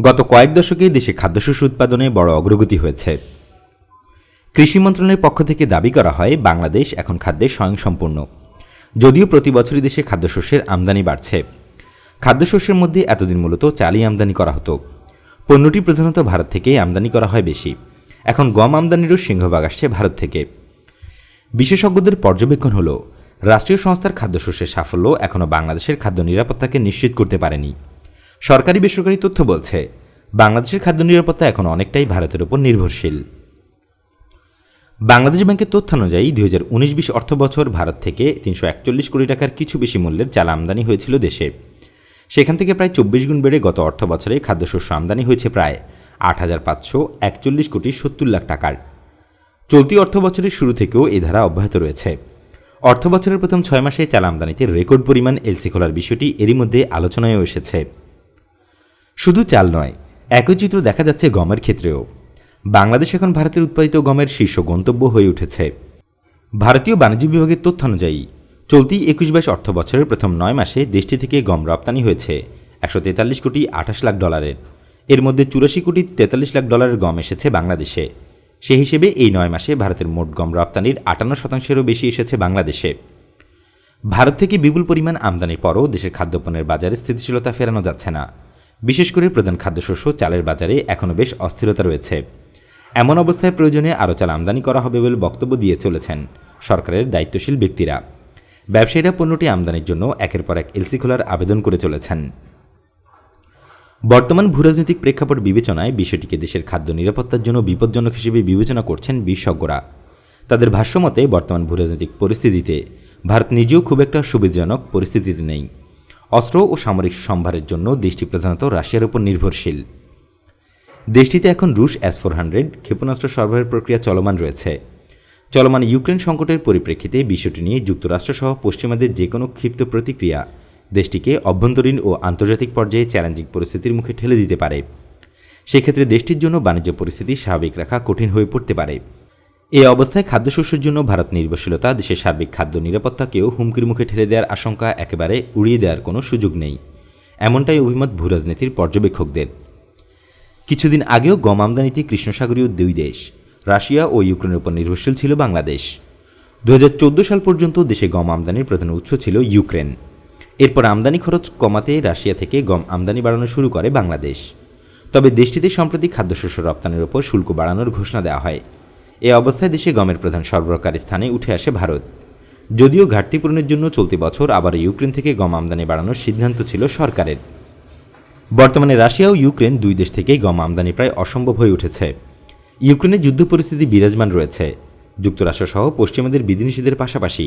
গত কয়েক দশকে দেশে খাদ্যশস্য উৎপাদনে বড় অগ্রগতি হয়েছে। কৃষি মন্ত্রণালয়ের পক্ষ থেকে দাবি করা হয়, বাংলাদেশ এখন খাদ্যে স্বয়ংসম্পূর্ণ। যদিও প্রতি বছরই দেশে খাদ্যশস্যের আমদানি বাড়ছে। খাদ্যশস্যের মধ্যে এতদিন মূলত চালই আমদানি করা হতো। পণ্যটি প্রধানত ভারত থেকেই আমদানি করা হয় বেশি। এখন গম আমদানিরও সিংহভাগ আসছে ভারত থেকে। বিশেষজ্ঞদের পর্যবেক্ষণ হল, রাষ্ট্রীয় সংস্থার খাদ্যশস্যের সাফল্য এখনও বাংলাদেশের খাদ্য নিরাপত্তাকে নিশ্চিত করতে পারেনি। সরকারি বেসরকারি তথ্য বলছে, বাংলাদেশের খাদ্য নিরাপত্তা এখন অনেকটাই ভারতের উপর নির্ভরশীল। বাংলাদেশ ব্যাংকের তথ্য অনুযায়ী দুই হাজার উনিশ বিশ অর্থ বছর ভারত থেকে তিনশো একচল্লিশ কোটি টাকার কিছু বেশি মূল্যের চাল আমদানি হয়েছিল দেশে। সেখান থেকে প্রায় চব্বিশ গুণ বেড়ে গত অর্থ বছরে খাদ্যশস্য আমদানি হয়েছে প্রায় আট হাজার পাঁচশো একচল্লিশ কোটি সত্তর লাখ টাকার। চলতি অর্থ বছরের শুরু থেকেও এ ধারা অব্যাহত রয়েছে। অর্থ বছরের প্রথম ছয় মাসে চাল আমদানিতে রেকর্ড পরিমাণ এলসি খোলার বিষয়টি এরই মধ্যে আলোচনায়ও এসেছে। শুধু চাল নয়, একই চিত্র দেখা যাচ্ছে গমের ক্ষেত্রেও। বাংলাদেশ এখন ভারতের উৎপাদিত গমের শীর্ষ গন্তব্য হয়ে উঠেছে। ভারতীয় বাণিজ্য বিভাগের তথ্যানুযায়ী চলতি একুশ বাইশ অর্থ বছরের প্রথম নয় মাসে দেশটি থেকে গম রপ্তানি হয়েছে একশো তেতাল্লিশ কোটি আঠাশ লাখ ডলারের। এর মধ্যে চুরাশি কোটি তেতাল্লিশ লাখ ডলারের গম এসেছে বাংলাদেশে। সে হিসেবে এই নয় মাসে ভারতের মোট গম রপ্তানির আটান্ন শতাংশেরও বেশি এসেছে বাংলাদেশে। ভারত থেকে বিপুল পরিমাণ আমদানির পরও দেশের খাদ্যপণ্যের বাজারে স্থিতিশীলতা ফেরানো যাচ্ছে না। বিশেষ করে প্রধান খাদ্যশস্য চালের বাজারে এখনও বেশ অস্থিরতা রয়েছে। এমন অবস্থায় প্রয়োজনে আরও চাল আমদানি করা হবে বলে বক্তব্য দিয়ে চলেছেন সরকারের দায়িত্বশীল ব্যক্তিরা। ব্যবসায়ীরা পণ্যটি আমদানির জন্য একের পর এক এলসি খোলার আবেদন করে চলেছেন। বর্তমান ভূরাজনৈতিক প্রেক্ষাপট বিবেচনায় বিষয়টিকে দেশের খাদ্য নিরাপত্তার জন্য বিপজ্জনক হিসেবে বিবেচনা করছেন বিশেষজ্ঞরা। তাদের ভাষ্যমতে বর্তমান ভূরাজনৈতিক পরিস্থিতিতে ভারত নিজেও খুব একটা সুবিধাজনক পরিস্থিতিতে নেই। অস্ত্র ও সামরিক সম্ভারের জন্য দেশটি প্রধানত রাশিয়ার উপর নির্ভরশীল। দেশটিতে এখন রুশ এস ফোর হান্ড্রেড ক্ষেপণাস্ত্র সরবরাহের প্রক্রিয়া চলমান রয়েছে। চলমান ইউক্রেন সংকটের পরিপ্রেক্ষিতে বিষয়টি নিয়ে যুক্তরাষ্ট্রসহ পশ্চিমাদের যে কোনো ক্ষিপ্ত প্রতিক্রিয়া দেশটিকে অভ্যন্তরীণ ও আন্তর্জাতিক পর্যায়ে চ্যালেঞ্জিং পরিস্থিতির মুখে ঠেলে দিতে পারে। সেক্ষেত্রে দেশটির জন্য বাণিজ্য পরিস্থিতি স্বাভাবিক রাখা কঠিন হয়ে পড়তে পারে। এ অবস্থায় খাদ্যশস্যের জন্য ভারত নির্ভরশীলতা, দেশের সার্বিক খাদ্য নিরাপত্তাকেও হুমকির মুখে ঠেলে দেওয়ার আশঙ্কা একেবারে উড়িয়ে দেওয়ার কোনো সুযোগ নেই। এমনটাই অভিমত ভূরাজনীতির পর্যবেক্ষকদের। কিছুদিন আগেও গম আমদানিতে কৃষ্ণসাগরীয় দুই দেশ, রাশিয়া ও ইউক্রেনের উপর নির্ভরশীল ছিল বাংলাদেশ। দু হাজার চৌদ্দ সাল পর্যন্ত দেশে গম আমদানির প্রধান উৎস ছিল ইউক্রেন। এরপর আমদানি খরচ কমাতে রাশিয়া থেকে গম আমদানি বাড়ানো শুরু করে বাংলাদেশ। তবে দেশটিতে সম্প্রতি খাদ্যশস্য রপ্তানির ওপর শুল্ক বাড়ানোর ঘোষণা দেওয়া হয়। এ অবস্থায় দেশে গমের প্রধান সরবরাহকারী স্থানে উঠে আসে ভারত। যদিও ঘাটতি পূরণের জন্য চলতি বছর আবার ইউক্রেন থেকে গম আমদানি বাড়ানোর সিদ্ধান্ত ছিল সরকারের। বর্তমানে রাশিয়া ও ইউক্রেন দুই দেশ থেকেই গম আমদানি প্রায় অসম্ভব হয়ে উঠেছে। ইউক্রেনের যুদ্ধ পরিস্থিতি বিরাজমান রয়েছে। যুক্তরাষ্ট্রসহ পশ্চিমাদের বিধিনিষেধের পাশাপাশি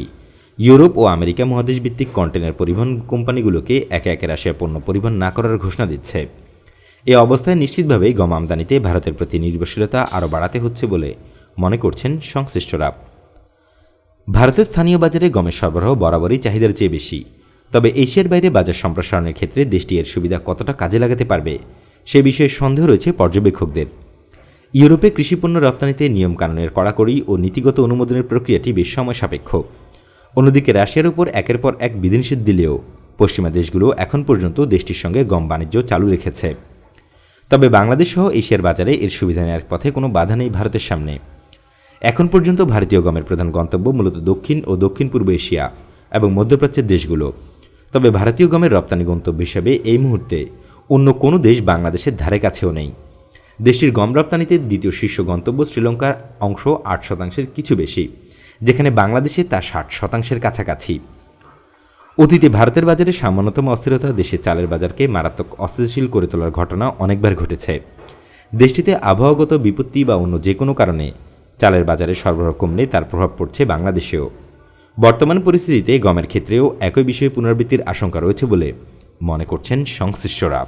ইউরোপ ও আমেরিকা মহাদেশ ভিত্তিক কন্টেনার পরিবহন কোম্পানিগুলোকে একে একে রাশিয়া পণ্য পরিবহন না করার ঘোষণা দিচ্ছে। এ অবস্থায় নিশ্চিতভাবেই গম আমদানিতে ভারতের প্রতি নির্ভরশীলতা আরও বাড়াতে হচ্ছে বলে মনে করছেন সংশ্লিষ্টরা। ভারতের স্থানীয় বাজারে গমের সরবরাহ বরাবরই চাহিদার চেয়ে বেশি। তবে এশিয়ার বাইরে বাজার সম্প্রসারণের ক্ষেত্রে দেশটি এর সুবিধা কতটা কাজে লাগাতে পারবে, সে বিষয়ে সন্দেহ রয়েছে পর্যবেক্ষকদের। ইউরোপে কৃষিপণ্য রপ্তানিতে নিয়মকানুনের কড়াকড়ি ও নীতিগত অনুমোদনের প্রক্রিয়াটি বেশ সময় সাপেক্ষ অন্যদিকে রাশিয়ার উপর একের পর এক বিধিনিষেধ দিলেও পশ্চিমা দেশগুলো এখন পর্যন্ত দেশটির সঙ্গে গম বাণিজ্য চালু রেখেছে। তবে বাংলাদেশ সহ এশিয়ার বাজারে এর সুবিধা নেওয়ার পথে কোনো বাধা নেই ভারতের সামনে। এখন পর্যন্ত ভারতীয় গমের প্রধান গন্তব্য মূলত দক্ষিণ ও দক্ষিণ পূর্ব এশিয়া এবং মধ্যপ্রাচ্যের দেশগুলো। তবে ভারতীয় গমের রপ্তানি গন্তব্য হিসেবে এই মুহূর্তে অন্য কোনো দেশ বাংলাদেশের ধারে কাছেও নেই। দেশটির গম রপ্তানিতে দ্বিতীয় শীর্ষ গন্তব্য শ্রীলঙ্কার অংশ আট শতাংশের কিছু বেশি, যেখানে বাংলাদেশে তা ষাট শতাংশের কাছাকাছি। অতীতে ভারতের বাজারে সামান্যতম অস্থিরতা দেশের চালের বাজারকে মারাত্মক অস্থিতিশীল করে তোলার ঘটনা অনেকবার ঘটেছে। দেশটিতে আবহাওয়াগত বিপত্তি বা অন্য যে কোনো কারণে চালের বাজারে সরবরাহ কমলে তার প্রভাব পড়ছে বাংলাদেশেও। বর্তমান পরিস্থিতিতে গমের ক্ষেত্রেও একই বিষয়ে পুনরাবৃত্তির আশঙ্কা রয়েছে বলে মনে করছেন সংশ্লিষ্টরা।